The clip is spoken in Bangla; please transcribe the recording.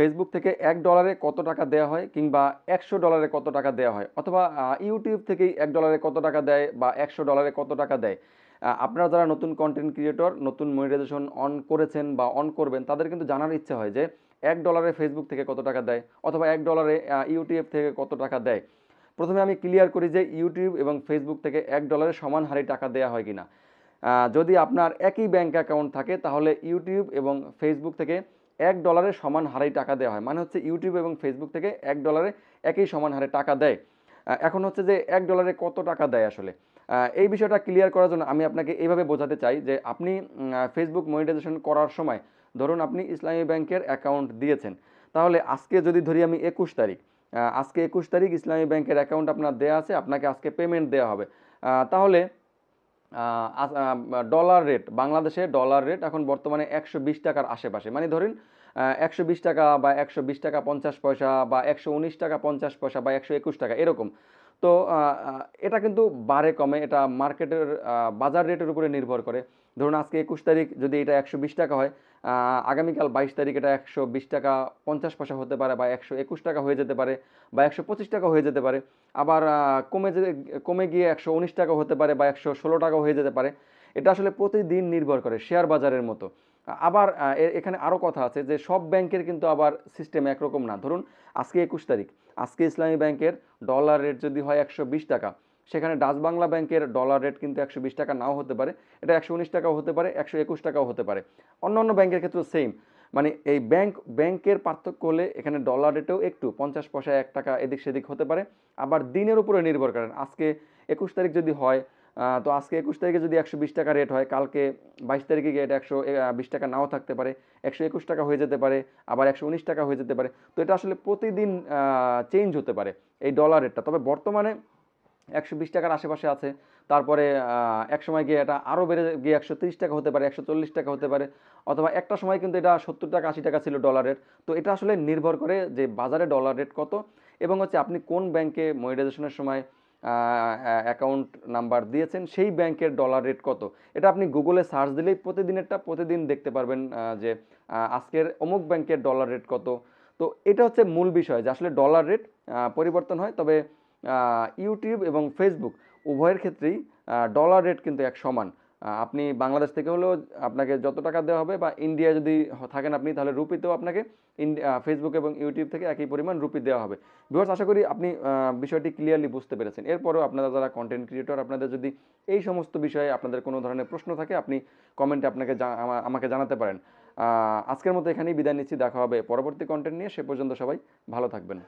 ফেসবুক থেকে এক ডলারে কত টাকা দেওয়া হয় কিংবা একশো ডলারে কত টাকা দেওয়া হয়? অথবা ইউটিউব থেকেই এক ডলারে কত টাকা দেয় বা একশো ডলারে কত টাকা দেয়? আপনারা যারা নতুন কন্টেন্ট ক্রিয়েটর নতুন মনিটাইজেশন অন করেছেন বা অন করবেন, তাদের কিন্তু জানার ইচ্ছে হয় যে এক ডলারে ফেসবুক থেকে কত টাকা দেয় অথবা এক ডলারে ইউটিউব থেকে কত টাকা দেয়। প্রথমে আমি ক্লিয়ার করি যে ইউটিউব এবং ফেসবুক থেকে এক ডলারে সমান হারে টাকা দেওয়া হয় কিনা। যদি আপনার একই ব্যাঙ্ক অ্যাকাউন্ট থাকে, তাহলে ইউটিউব এবং ফেসবুক থেকে এক ডলারের সমান হারেই টাকা দেওয়া হয়। মানে হচ্ছে ইউটিউব এবং ফেসবুক থেকে এক ডলারে একই সমান হারে টাকা দেয়। এখন হচ্ছে যে এক ডলারে কত টাকা দেয় আসলে? এই বিষয়টা ক্লিয়ার করার জন্য আমি আপনাকে এইভাবে বোঝাতে চাই যে আপনি ফেসবুক মনিটাইজেশন করার সময় ধরুন আপনি ইসলামী ব্যাংকের অ্যাকাউন্ট দিয়েছেন। তাহলে আজকে যদি ধরি আমি একুশ তারিখ আজকে একুশ তারিখ ইসলামী ব্যাংকের অ্যাকাউন্ট আপনার দেওয়া আছে, আপনাকে আজকে পেমেন্ট দেওয়া হবে। তাহলে ডলার রেট বাংলাদেশে ডলার রেট এখন বর্তমানে একশো বিশ টাকার আশেপাশে। মানে ধরেন একশো বিশ টাকা বা একশো বিশ টাকা পঞ্চাশ পয়সা বা একশো উনিশ টাকা পঞ্চাশ পয়সা বা একশো একুশ টাকা, এরকম। তো এটা কিন্তু বারে কমে, এটা মার্কেটের বাজার রেটের উপরে নির্ভর করে। ধরুন, আজকে একুশ তারিখ যদি এটা একশো বিশ টাকা হয় আগামীকাল বাইশ তারিখ এটা একশো বিশ টাকা পঞ্চাশ পয়সা হতে পারে বা একশো একুশ টাকা হয়ে যেতে পারে বা একশো পঁচিশ টাকা হয়ে যেতে পারে। আবার কমে যে, কমে গিয়ে একশো উনিশ টাকা হতে পারে বা একশো ষোলো টাকা হয়ে যেতে পারে। এটা আসলে প্রতিদিন নির্ভর করে শেয়ার বাজারের মতো। আবার এখানে আরও কথা আছে যে সব ব্যাংকের কিন্তু আবার সিস্টেম একরকম না। ধরুন, আজকে একুশ তারিখ। আজকে ইসলামী ব্যাংকের ডলার রেট যদি হয় একশো বিশ টাকা সেখানে ডাচ বাংলা ব্যাংকের ডলার রেট কিন্তু একশো বিশ টাকা নাও হতে পারে। এটা একশো উনিশ টাকাও হতে পারে, একশো একুশ টাকাও হতে পারে। অন্য অন্য ব্যাংকের ক্ষেত্রেও সেম মানে এই ব্যাংক ব্যাংকের পার্থক্য হলে এখানে ডলার রেটেও একটু, পঞ্চাশ পয়সা এক টাকা এদিক সেদিক হতে পারে। আবার দিনের উপরে নির্ভর করেন। আজকে একুশ তারিখ যদি হয় তো আজকে একুশ তারিখে যদি একশো বিশ টাকা রেট হয়, কালকে বাইশ তারিখে গিয়ে এটা একশো বিশ টাকা নাও থাকতে পারে। একশো একুশ টাকা হয়ে যেতে পারে, আবার একশো উনিশ টাকা হয়ে যেতে পারে। তো এটা আসলে প্রতিদিন চেঞ্জ হতে পারে এই ডলার রেটটা তবে বর্তমানে একশো বিশ টাকার আশেপাশে আছে। তারপরে এক সময় গিয়ে এটা আরও বেড়ে গিয়ে একশো তিরিশ টাকা হতে পারে, একশো চল্লিশ টাকা হতে পারে, অথবা একটা সময় কিন্তু এটা সত্তর টাকা, আশি টাকা ছিল ডলার রেট তো এটা আসলে নির্ভর করে যে বাজারে ডলার রেট কত এবং হচ্ছে আপনি কোন ব্যাংকে মনিটাইজেশনের সময় অ্যাকাউন্ট নাম্বার দিয়েছেন, সেই ব্যাংকের ডলার রেট কত? এটা আপনি গুগলে সার্চ দিলেই প্রতিদিনেরটা প্রতিদিন দেখতে পারবেন যে আজকের অমুক ব্যাংকের ডলার রেট কত। তো এটা হচ্ছে মূল বিষয় যে আসলে ডলার রেট পরিবর্তন হয়, তবে ইউটিউব এবং ফেসবুক উভয়ের ক্ষেত্রেই ডলার রেট কিন্তু এক সমান। আপনি বাংলাদেশ থেকে হলেও আপনাকে যত টাকা দেওয়া হবে বা ইন্ডিয়া যদি থাকেন আপনি, তাহলে রুপিতেও আপনাকে ফেসবুক এবং ইউটিউব থেকে একই পরিমাণ রুপি দেওয়া হবে। ভিউয়ার্স আশা করি আপনি বিষয়টি ক্লিয়ারলি বুঝতে পেরেছেন। এরপরেও আপনারা যারা কন্টেন্ট ক্রিয়েটর আপনাদের যদি এই সমস্ত বিষয়ে আপনাদের কোনো ধরনের প্রশ্ন থাকে, আপনি কমেন্টে আপনাকে আমাকে জানাতে পারেন। আজকের মতো এখানেই বিদায় নিচ্ছি। দেখা হবে পরবর্তী কন্টেন্ট নিয়ে। সে পর্যন্ত সবাই ভালো থাকবেন।